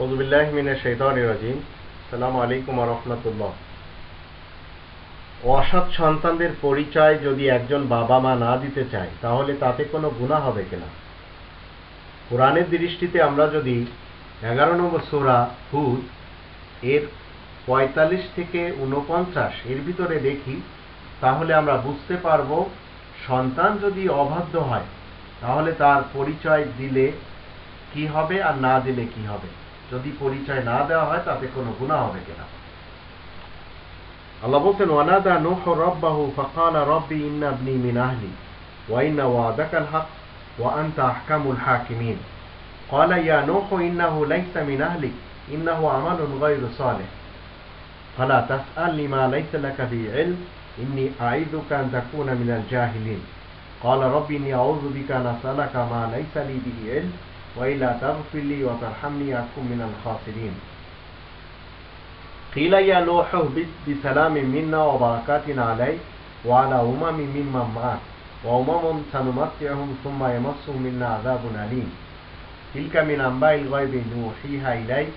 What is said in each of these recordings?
আউযুবিল্লাহি সন্তানদের পরিচয় যদি একজন বাবা মা না দিতে চায়, তাহলে তাতে কোনো হবে কিনা? কোরআনের দৃষ্টিতে আমরা যদি এগারো নম্বর সূরা হুদ এর পঁয়তাল্লিশ থেকে উনপঞ্চাশ এর ভিতরে দেখি, তাহলে আমরা বুঝতে পারব সন্তান যদি অবাধ্য হয়, তাহলে তার পরিচয় দিলে কি হবে আর না দিলে কি হবে? যদি পরিচয় না দেওয়া হয় তাতে কোনো গুনাহ হবে কিনা আল্লাহ বলছেন ওয়ানাদা নূহ রাব্বাহু ফাকালা রাব্বি ইন্না ইবনি মিন আহলি ওয়া ইন্না ওয়াদাকাল হক ওয়া আনতা আহকামুল হাকিমিন قال يا نوح إنه ليس من أهلك إنه عمل غير صالح فلا تسألني ما ليس لك به علم إني أعيذك أن تكون من الجاهلين قال رب إني أعوذ بك أن أسألك ما ليس لي به علم وإلا تغفر لي وترحمني أكن من الخاسرين. قيل يا نوح اهبط بسلام منا وبركات عليك وعلى أمم ممن معك وأمم سنمتعهم ثم يمسهم منا عذاب أليم. تلك من أنباء الغيب نوحيها إليك.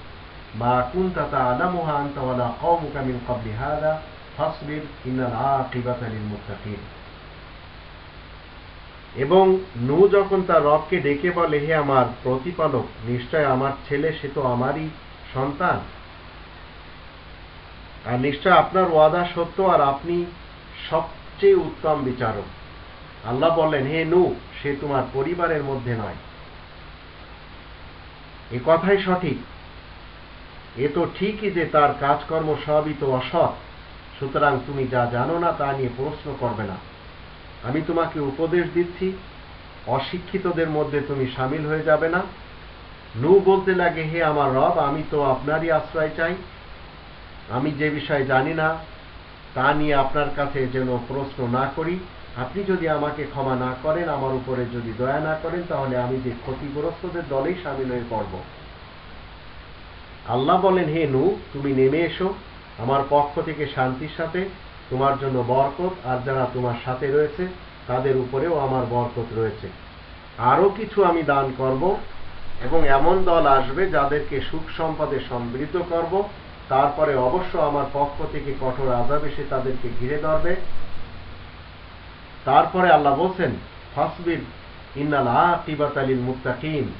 ما كنت تعلمها أنت ولا قومك من قبل هذا فاصبر إن العاقبة للمتقين. এবং নু যখন তার রবকে ডেকে বলে, হে আমার প্রতিপালক, নিশ্চয় আমার ছেলে, সে তো আমারই সন্তান। আর নিশ্চয় আপনার ওয়াদা সত্য, আর আপনি সবচেয়ে উত্তম বিচারক। আল্লাহ বললেন, হে নু, সে তোমার পরিবারের মধ্যে নয়। এ কথাই সঠিক। এ তো ঠিকই যে তার কাজকর্ম সবই তো অসৎ। সুতরাং তুমি যা জানো না তা নিয়ে প্রশ্ন করবে না। আমি তোমাকে উপদেশ দিচ্ছি, অশিক্ষিতদের মধ্যে তুমি সামিল হয়ে যাবে না। নু বলতে লাগে, হে আমার রব, আমি তো আপনারই আশ্রয় চাই। আমি যে বিষয় জানি না, তা নিয়ে আপনার কাছে যেন প্রশ্ন না করি। আপনি যদি আমাকে ক্ষমা না করেন, আমার উপরে যদি দয়া না করেন, তাহলে আমি যে ক্ষতিগ্রস্তদের দলেই সামিল হয়ে পড়ব। আল্লাহ বলেন, হে নু তুমি নেমে এসো। আমার পক্ষ থেকে শান্তির সাথে তোমার জন্য বরকত, আর যারা তোমার সাথে রয়েছে, তাদের উপরেও আমার বরকত রয়েছে। আরও কিছু আমি দান করব, এবং এমন দল আসবে যাদেরকে সুখ সম্পদে সমৃদ্ধ করব। তারপরে অবশ্য আমার পক্ষ থেকে কঠোর আজাব এসে তাদেরকে ঘিরে ধরবে। তারপরে আল্লাহ বলছেন, ফাসবির ইন্নাল আকিবাত আলিল মুত্তাকিন।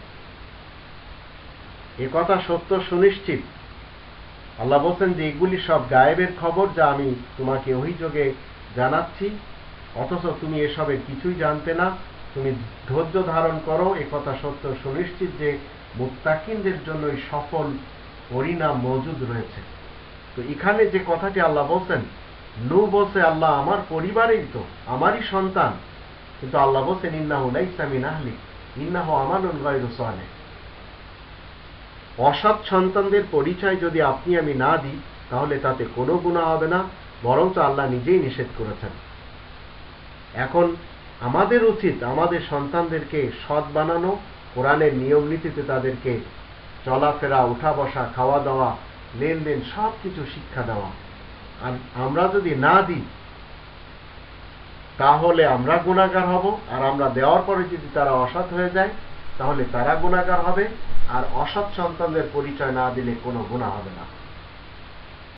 এ কথা সত্য সুনিশ্চিত। আল্লাহ বলছেন যে এগুলি সব গায়েবের খবর যা আমি তোমাকে অভিযোগে জানাচ্ছি। অথচ তুমি এসবের কিছুই জানতে না। তুমি ধৈর্য ধারণ করো, এ কথা সত্য সুনিশ্চিত যে মুত্তাকিনদের জন্য এই সফল পরিণাম মজুদ রয়েছে। তো এখানে যে কথাটি আল্লাহ বলছেন নু বলছে, আল্লাহ আমার পরিবারেই তো, আমারই সন্তান। কিন্তু আল্লাহ বলছেন, ইন্নাহু লাইসা মিন আহলি ইন্নাহু আমালুন গায়রু সালেহ। অসৎ সন্তানদের পরিচয় যদি আপনি আমি না দিই, তাহলে তাতে কোনো গুণা হবে না, বরঞ্চ আল্লাহ নিজেই নিষেধ করেছেন। এখন আমাদের উচিত আমাদের সন্তানদেরকে সৎ বানানো, কোরআনের নিয়ম নীতিতে তাদেরকে চলাফেরা উঠা বসা খাওয়া দাওয়া লেনদেন সব কিছু শিক্ষা দেওয়া। আর আমরা যদি না দিই, তাহলে আমরা গুণাগার হব, আর আমরা দেওয়ার পরে যদি তারা অসৎ হয়ে যায় তাহলে তারা গুণাগার হবে আর অসৎ সন্তানদের পরিচয় না দিলে কোনো গুণা হবে না।